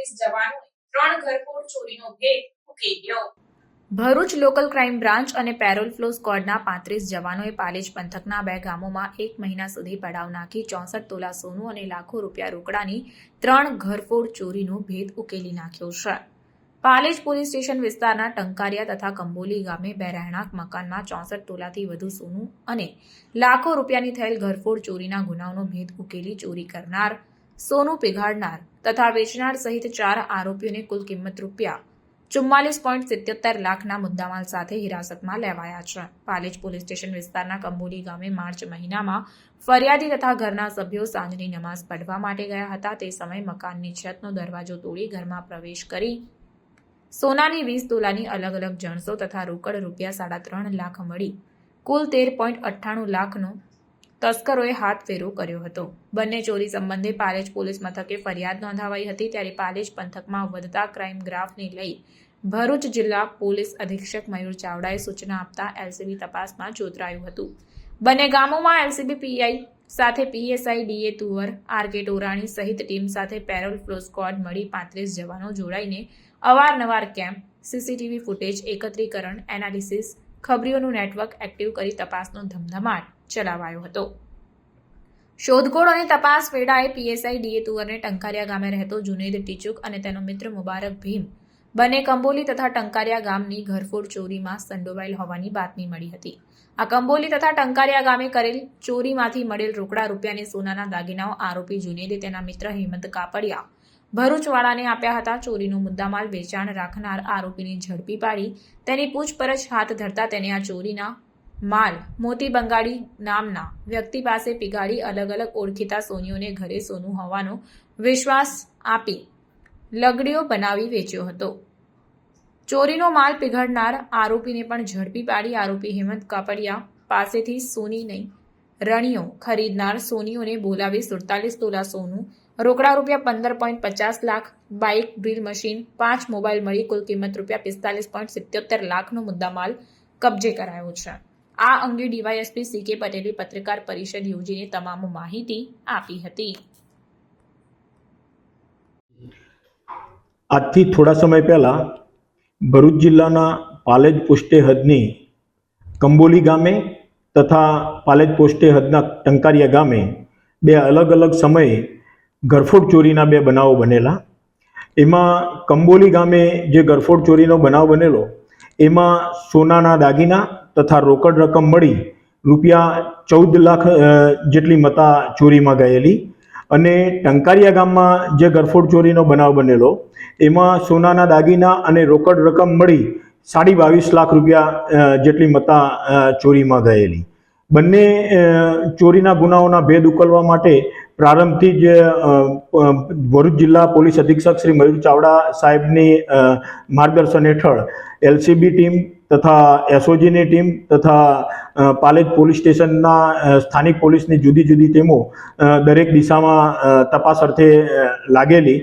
Police જવાનોએ ત્રણ ઘરફોડ ચોરીનો ભેદ ઉકેલ્યો ભરૂચ લોકલ ક્રાઇમ બ્રાન્ચ અને પેરોલ ફ્લો સ્ક્વોડના પાંત્રીસ જવાનોએ પાલેજ પંથકના બે ગામોમાં એક મહિના સુધી પડાવ નાખી ચોસઠ તોલા સોનું અને લાખો રૂપિયા રોકડાની ત્રણ ઘરફોડ ચોરીનો ભેદ ઉકેલી નાખ્યો છે. પાલેજ પોલીસ સ્ટેશન વિસ્તારના ટંકારિયા તથા કંબોલી ગામે બે રહેણાંક મકાનમાં ચોસઠ તોલાથી વધુ સોનું અને લાખો રૂપિયાની થયેલ ઘરફોડ ચોરીના ગુનાઓનો ભેદ ઉકેલી ચોરી કરનાર સોનું પીગાડનાર તથા વેચનાર સહિત ચાર આરોપીઓને કુલ કિંમત રૂપિયા ચુમ્માલીસ પોઈન્ટ સિત્યોતેર લાખના મુદ્દામાલ સાથે હિરાસતમાં લેવાયા છે. પાલેજ પોલીસ સ્ટેશન વિસ્તારના કંબોલી ગામે માર્ચ મહિનામાં ફરિયાદી તથા ઘરના સભ્યો સાંજની નમાઝ પઢવા માટે ગયા હતા. તે સમયે મકાનની છતનો દરવાજો તોડી ઘરમાં પ્રવેશ કરી સોનાની વીસ તોલાની અલગ અલગ જણસો તથા રોકડ રૂપિયા સાડા ત્રણ લાખ મળી કુલ તેર પોઈન્ટ અઠ્ઠાણું લાખનો તસ્કરોએ હાથ ફેરો કર્યો હતો. બંને ચોરી સંબંધે પાલેજ પોલીસ મથકે ફરિયાદ નોંધાવાઈ હતી ત્યારે પાલેજ પંથકમાં વધતા ક્રાઇમ ગ્રાફને લઈ ભરૂચ જિલ્લા પોલીસ અધિક્ષક મયુર ચાવડાએ સૂચના આપતા એલસીબી તપાસમાં જોતરાયું હતું. બંને ગામોમાં એલસીબી પીઆઈ સાથે PSI DA Tuvar, RK Torani સહિત ટીમ સાથે પેરોલ ફ્લો સ્ક્વોડ મળી પાંત્રીસ જવાનો જોડાઈને અવારનવાર કેમ્પ, સીસીટીવી ફૂટેજ એકત્રીકરણ, એનાલિસિસ ખબરીઓનું નેટવર્ક એક્ટિવ કરી તપાસનો ધમધમાટ ચલાવાયો હતો. શોધખોળ અને તપાસ વેળાએ પીએસઆઈ ડીએ તુવરને ટંકારિયા ગામે રહેતો જુનેદ ટીચુક અને તેનો મિત્ર મુબારક ભીમ બંને કંબોલી તથા ટંકારિયા ગામની ઘરફોડ ચોરીમાં સંડોવાયેલ હોવાની બાતમી મળી હતી. આ કંબોલી તથા ટંકારિયા ગામે કરેલ ચોરીમાંથી મળેલ રોકડા રૂપિયાની સોનાના દાગીનાઓ આરોપી જુનેદે તેના મિત્ર હેમંત કાપડિયા ભરૂચવાળાને આપ્યા હતા ચોરીનો મુદ્દામાલ વેચાણ રાખનાર આરોપીને ઝડપી પાડી. તેની પૂછપરછ હાથ ધરતા તેને આ ચોરીના માલ મોતી બંગાળી નામના વ્યક્તિ પાસે પીગાડી અલગ અલગ ઓળખીતા સોનીઓને ઘરે સોનું હોવાનો વિશ્વાસ આપી લગડીઓ બનાવી વેચ્યો હતો. ચોરીનો માલ પીગળનાર આરોપીને પણ ઝડપી પાડી. આરોપી હેમંત કાપડિયા પાસેથી સોની નહીં, રણીઓ ખરીદનાર સોનીઓને બોલાવી સુડતાલીસ તોલા સોનું રોકડા રૂપિયા પંદર પોઈન્ટ પચાસ લાખ, બાઇક ડ્રીલ મશીન, પાંચ મોબાઈલ મળી કુલ કિંમત રૂપિયા પિસ્તાલીસ પોઈન્ટ સિત્યોતેર લાખનો મુદ્દામાલ કબજે કરાયો છે. આ અંગે ડીવાયએસપી સી કે પટેલે પત્રકાર પરિષદ યોજીને તમામ માહિતી આપી હતી. આજથી થોડા સમય પહેલાં ભરૂચ જિલ્લાના પાલેજ પોસ્ટે હદની કંબોલી ગામે તથા પાલેજ પોસ્ટે હદના ટંકારિયા ગામે બે અલગ અલગ સમયે ગરફોડ ચોરીના બે બનાવો બનેલા. એમાં કંબોલી ગામે જે ગરફોડ ચોરીનો બનાવ બનેલો, એમાં સોનાના દાગીના તથા રોકડ રકમ મળી રૂપિયા ચૌદ લાખ જેટલી મતા ચોરીમાં ગયેલી અને ટંકારિયા ગામમાં જે ગરફોડ ચોરીનો બનાવ બનેલો, એમાં સોનાના દાગીના અને રોકડ રકમ મળી સાડી બાવીસ લાખ રૂપિયા જેટલી મતા ચોરીમાં ગયેલી. બંને ચોરીના ગુનાઓના ભેદ ઉકલવા માટે પ્રારંભથી જ ભરૂચ જિલ્લા પોલીસ અધિક્ષક શ્રી મયુર ચાવડા સાહેબની માર્ગદર્શન હેઠળ એલસીબી ટીમ તથા એસઓજીની ટીમ તથા પાલેજ પોલીસ સ્ટેશનના સ્થાનિક પોલીસની જુદી જુદી ટીમો દરેક દિશામાં તપાસ અર્થે લાગેલી.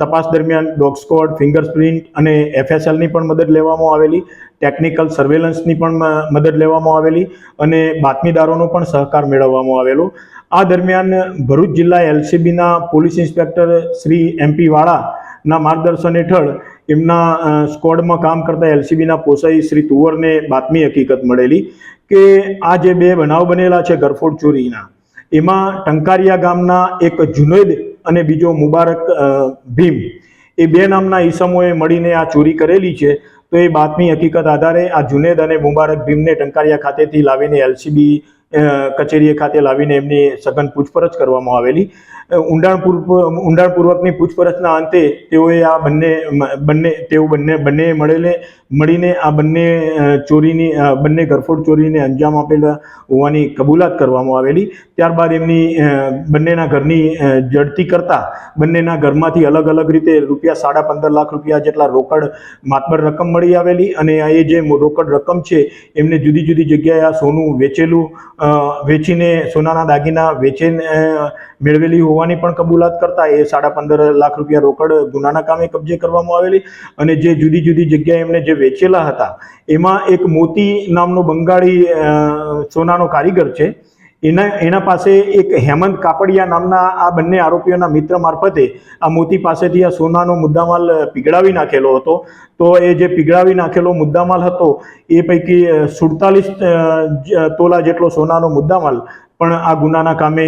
તપાસ દરમિયાન ડોગ સ્કોડ ફિંગરપ્રિન્ટ અને એફએસએલની પણ મદદ લેવામાં આવેલી. ટેકનિકલ સર્વેલન્સની પણ મદદ લેવામાં આવેલી. અને બાતમીદારોનો પણ સહકાર મેળવવામાં આવેલો. આ દરમિયાન ભરૂચ જિલ્લા એલસીબીના police inspector Shri M P વાળાના માર્ગદર્શન હેઠળ એમના સ્કોડમાં કામ કરતા એલસીબીના પોસાઈ શ્રી તુવરને બાતમી હકીકત મળેલી કે આ જે બે બનાવ બનેલા છે ગરફોડ ચોરીના, એમાં ટંકારિયા ગામના એક જુનૈદ અને બીજો મુબારક ભીમ, એ બે નામના ઈસમોએ મળીને આ ચોરી કરેલી છે. તો એ બાતમી હકીકત આધારે આ જુનેદ અને મુબારક ભીમને ટંકારિયા ખાતેથી લાવીને એલસીબી કચેરીએ ખાતે લાવીને એમની સઘન પૂછપરછ કરવામાં આવેલી. ઊંડાણપૂર્વક ઊંડાણપૂર્વકની પૂછપરછના અંતે તેઓએ આ બંને બંને, તેઓ બંને બંને મળેલે મળીને આ બંને ચોરીની બંને ગરફોડ ચોરીને અંજામ આપેલા હોવાની કબૂલાત કરવામાં આવેલી. ત્યારબાદ એમની બંનેના ઘરની જડતી કરતા બંનેના ઘરમાંથી અલગ અલગ રીતે રૂપિયા સાડા પંદર લાખ રૂપિયા જેટલા રોકડ માતબર રકમ મળી આવેલી અને એ જે રોકડ રકમ છે, એમને જુદી જુદી જગ્યાએ આ સોનું વેચેલું વેચીને સોનાના દાગીના વેચીને મેળવેલી હોવાની પણ કબૂલાત કરતા એ સાડા પંદર લાખ રૂપિયા રોકડ ગુનાના કામે કબજે કરવામાં આવેલી. અને જે જુદી જુદી જગ્યાએ એમને જે વેચેલા હતા. એમાં એક મોતી નામનો બંગાળી સોનાનો કારીગર છે. એના એના પાસે એક હેમંત કાપડિયા નામના આ બંને આરોપીઓના મિત્ર મારફતે આ મોતી પાસેથી આ સોનાનો મુદ્દામાલ પીગળાવી નાખેલો હતો. તો એ જે પીગળાવી નાખેલો મુદ્દામાલ હતો, એ પૈકી સુડતાલીસ તોલા જેટલો સોનાનો મુદ્દામાલ પણ આ ગુનાના કામે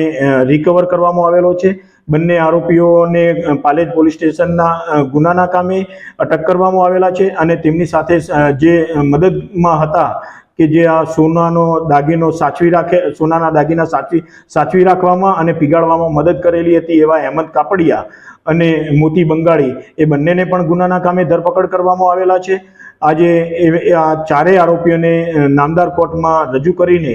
રિકવર કરવામાં આવેલો છે. બંને આરોપીઓને પાલેજ પોલીસ સ્ટેશનના ગુનાના કામે અટક કરવામાં આવેલા છે અને તેમની સાથે જે મદદમાં હતા કે જે આ સોનાનો દાગીનો સાચવી રાખે, સોનાના દાગીના સાચવી સાચવી રાખવામાં અને પીગાળવામાં મદદ કરેલી હતી એવા અહેમદ કાપડિયા અને મોતી બંગાળી એ બંનેને પણ ગુનાના કામે ધરપકડ કરવામાં આવેલા છે. આજે એ- આ ચારેય આરોપીઓને નામદાર કોર્ટમાં રજૂ કરીને